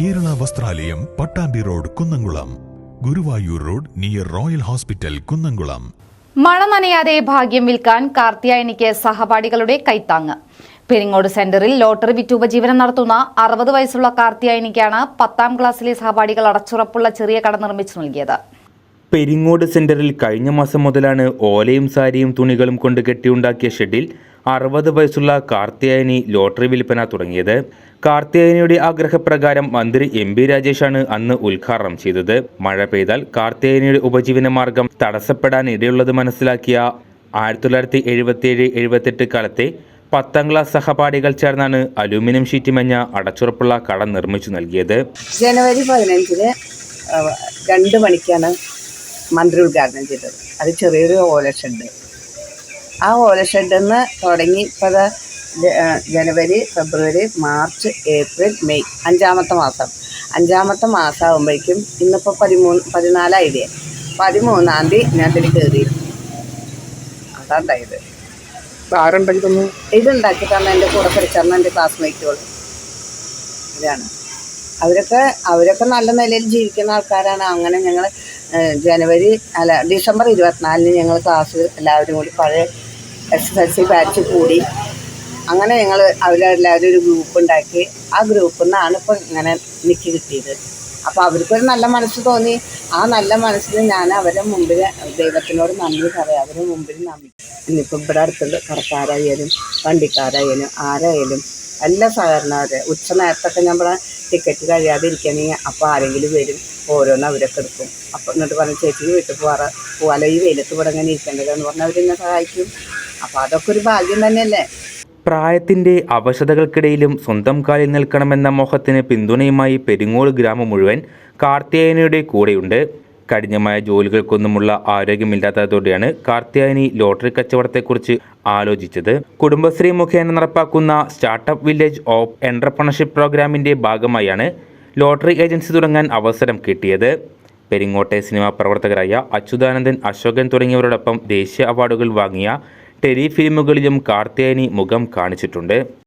Kerala Vasthralayam Pattambi road Kunnamkulam. Guruvayur road near royal hospital Kunnamkulam. മഴ നനയാതെ ഭാഗ്യം വിൽക്കാൻ കാർത്തിയായനിക്ക് സഹപാഠികളുടെ കൈത്താങ്ങ്. പെരിങ്ങോട് സെന്ററിൽ ലോട്ടറി വിറ്റ് ഉപജീവനം നടത്തുന്ന അറുപത് വയസ്സുള്ള കാർത്തിയായനിക്കാണ് പത്താം ക്ലാസ്സിലെ സഹപാഠികൾ അടച്ചുറപ്പുള്ള ചെറിയ കട നിർമ്മിച്ചു നൽകിയത്. പെരിങ്ങോട് സെന്ററിൽ കഴിഞ്ഞ മാസം മുതലാണ് ഓലയും സാരിയും തുണികളും കൊണ്ട് കെട്ടിയുണ്ടാക്കിയ ഷെഡിൽ അറുപത് വയസ്സുള്ള കാർത്തിയായനി ലോട്ടറി വിൽപ്പന തുടങ്ങിയത്. കാർത്തിയായനിയുടെ ആഗ്രഹപ്രകാരം മന്ത്രി എം ബി രാജേഷാണ് അന്ന് ഉദ്ഘാടനം ചെയ്തത്. മഴ പെയ്താൽ കാർത്തിയായനിയുടെ ഉപജീവന മാർഗം തടസ്സപ്പെടാൻ ഇടയുള്ളത് മനസ്സിലാക്കിയ ആയിരത്തി തൊള്ളായിരത്തി എഴുപത്തിയേഴ് എഴുപത്തെട്ട് കാലത്തെ പത്താം ക്ലാസ് സഹപാഠികൾ ചേർന്നാണ് അലൂമിനിയം ഷീറ്റ് മഞ്ഞ അടച്ചുറപ്പുള്ള കട നിർമ്മിച്ചു നൽകിയത്. ജനുവരി പതിനഞ്ചിന് രണ്ട് മണിക്കാണ് മന്ത്രി ഉദ്ഘാടനം ചെയ്തത്. അത് ചെറിയൊരു ഓലക്ഷണ്ട് ആ ഓല ഷെഡിൽ നിന്ന് തുടങ്ങി ഇപ്പോൾ ജനുവരി ഫെബ്രുവരി മാർച്ച് ഏപ്രിൽ മെയ്. അഞ്ചാമത്തെ മാസം. അഞ്ചാമത്തെ മാസം ആകുമ്പോഴേക്കും ഇന്നിപ്പോൾ പതിമൂന്ന് പതിനാലായില്ലേ? പതിമൂന്നാം തീയതി ഞാൻ അതിൽ കയറി. അതാണ്ടായത് ഇതുണ്ടാക്കി തന്ന എന്റെ കൂടെ പഠിച്ചാൽ എന്റെ ക്ലാസ്മേറ്റുകൾ ഇതാണ്. അവരൊക്കെ അവരൊക്കെ നല്ല നിലയിൽ ജീവിക്കുന്ന ആൾക്കാരാണ്. അങ്ങനെ ഞങ്ങൾ ജനുവരി അല്ല ഡിസംബർ ഇരുപത്തിനാലിന് ഞങ്ങൾ ക്ലാസ് എല്ലാവരും കൂടി പഴയ S S L C batch കൂടി. അങ്ങനെ ഞങ്ങൾ അവരെല്ലാവരും ഒരു ഗ്രൂപ്പ് ഉണ്ടാക്കി. ആ ഗ്രൂപ്പിൽ നിന്നാണ് ഇപ്പോൾ ഇങ്ങനെ എനിക്ക് കിട്ടിയത്. അപ്പോൾ അവർക്കൊരു നല്ല മനസ്സ് തോന്നി. ആ നല്ല മനസ്സിൽ ഞാൻ അവരെ മുമ്പിൽ ദൈവത്തിനോട് നന്ദി പറയാം. അവരെ മുമ്പിൽ നന്ദി. ഇന്നിപ്പോൾ ഇവിടെ അടുത്തുള്ള കടക്കാരായാലും വണ്ടിക്കാരായാലും ആരായാലും എല്ലാ സഹകരണവരെ ഉച്ച നേരത്തൊക്കെ ഇവിടെ ടിക്കറ്റ് കഴിയാതെ ഇരിക്കണമെങ്കിൽ അപ്പോൾ ആരെങ്കിലും വരും ഓരോന്ന് അവരൊക്കെ എടുക്കും. അപ്പോൾ എന്നിട്ട് പറഞ്ഞ ചേച്ചിക്ക് വീട്ടിൽ പോകാറ് പോകാലോ ഈ വെയിലത്ത് ഇവിടെ ഇങ്ങനെ ഇരിക്കേണ്ടതെന്ന് പറഞ്ഞാൽ അവരെന്നെ സഹായിക്കും. അപ്പോൾ അതൊക്കെ ഒരു ഭാഗ്യം തന്നെയല്ലേ? പ്രായത്തിന്റെ അവശതകൾക്കിടയിലും സ്വന്തം കാലിൽ നിൽക്കണമെന്ന മോഹത്തിന് പിന്തുണയുമായി പെരിങ്ങോട് ഗ്രാമം മുഴുവൻ കാർത്തിയായനയുടെ കൂടെയുണ്ട്. കഠിനമായ ജോലികൾക്കൊന്നുമുള്ള ആരോഗ്യമില്ലാത്തതോടെയാണ് കാർത്തിയായനി ലോട്ടറി കച്ചവടത്തെക്കുറിച്ച് ആലോചിച്ചത്. കുടുംബശ്രീ മുഖേന നടപ്പാക്കുന്ന സ്റ്റാർട്ടപ്പ് വില്ലേജ് ഓഫ് എന്റർപ്രണർഷിപ്പ് പ്രോഗ്രാമിന്റെ ഭാഗമായാണ് ലോട്ടറി ഏജൻസി തുടങ്ങാൻ അവസരം കിട്ടിയത്. പെരിങ്ങോട്ടെ സിനിമാ പ്രവർത്തകരായ അച്യുതാനന്ദൻ അശോകൻ തുടങ്ങിയവരോടൊപ്പം ദേശീയ അവാർഡുകൾ വാങ്ങിയ ടെലി കാർത്തേനി മുഖം കാണിച്ചിട്ടുണ്ട്.